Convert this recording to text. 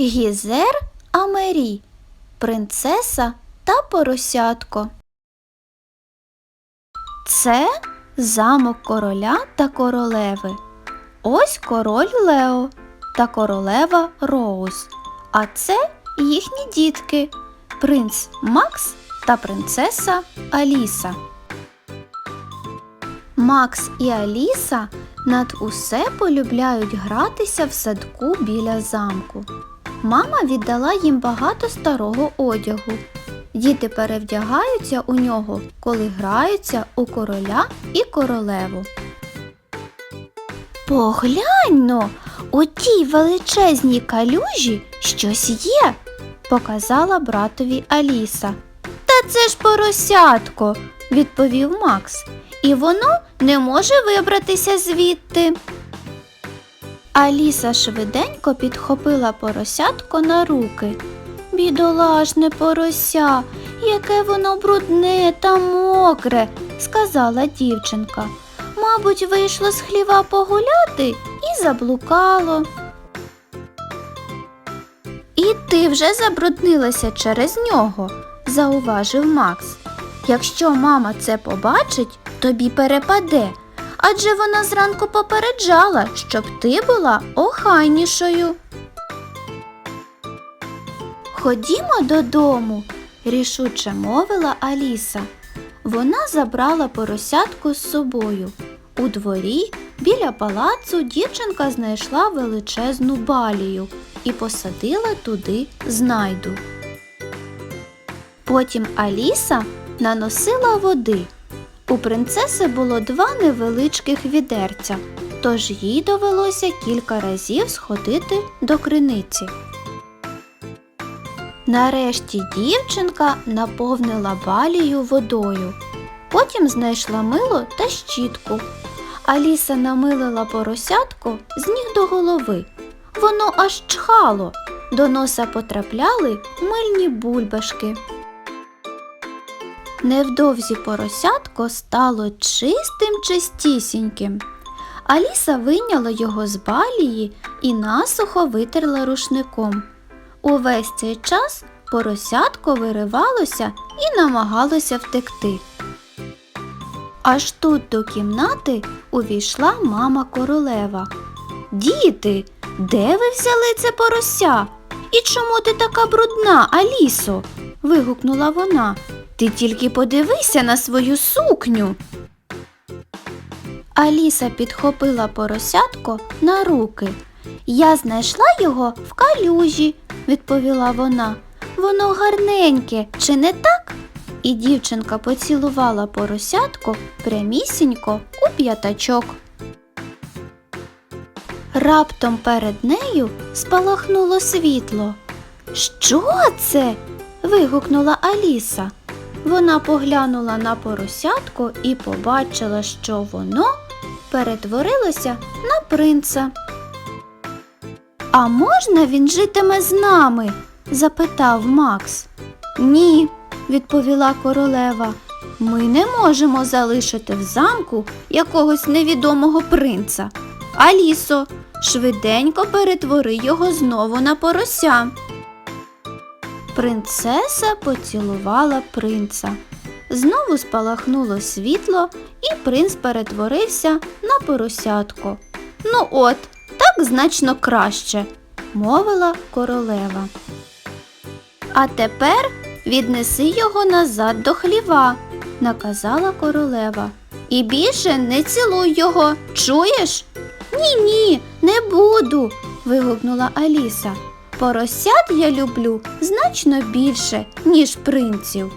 Гізер Амері, принцеса та поросятко. Це замок короля та королеви. Ось король Лео та королева Роуз. А це їхні дітки принц Макс та принцеса Аліса. Макс і Аліса над усе полюбляють гратися в садку біля замку. Мама віддала їм багато старого одягу. Діти перевдягаються у нього, коли граються у короля і королеву. Погляньно, у тій величезній калюжі щось є, показала братові Аліса. Та це ж поросятко, відповів Макс, і воно не може вибратися звідти. Аліса швиденько підхопила поросятко на руки. Бідолашне порося, яке воно брудне та мокре, сказала дівчинка. Мабуть, вийшло з хліва погуляти і заблукало. І ти вже забруднилася через нього, зауважив Макс. Якщо мама це побачить, тобі перепаде, адже вона зранку попереджала, щоб ти була охайнішою. Ходімо додому, рішуче мовила Аліса. Вона забрала поросятку з собою. У дворі біля палацу дівчинка знайшла величезну балію і посадила туди знайду. Потім Аліса наносила води. У принцеси було два невеличких відерця, тож їй довелося кілька разів сходити до криниці. Нарешті дівчинка наповнила балію водою. Потім знайшла мило та щітку. Аліса намилила поросятко з ніг до голови. Воно аж чхало, до носа потрапляли мильні бульбашки. Невдовзі поросятко стало чистим чистісіньким. Аліса вийняла його з балії і насухо витерла рушником. Увесь цей час поросятко виривалося і намагалося втекти. Аж тут до кімнати увійшла мама королева. Діти, де ви взяли це порося? І чому ти така брудна, Алісо? вигукнула вона. Ти тільки подивися на свою сукню. Аліса підхопила поросятко на руки. Я знайшла його в калюжі, відповіла вона. Воно гарненьке, чи не так? І дівчинка поцілувала поросятко прямісінько у п'ятачок. Раптом перед нею спалахнуло світло. Що це? вигукнула Аліса. Вона поглянула на поросятко і побачила, що воно перетворилося на принца. А можна він житиме з нами? запитав Макс. Ні, відповіла королева. Ми не можемо залишити в замку якогось невідомого принца. Алісо, швиденько перетвори його знову на порося. Принцеса поцілувала принца. Знову спалахнуло світло, і принц перетворився на поросятко. Ну от, так значно краще, мовила королева. А тепер віднеси його назад до хліва, наказала королева. І більше не цілуй його, чуєш? Ні, ні, не буду. вигукнула Аліса. Поросят я люблю значно більше, ніж принців.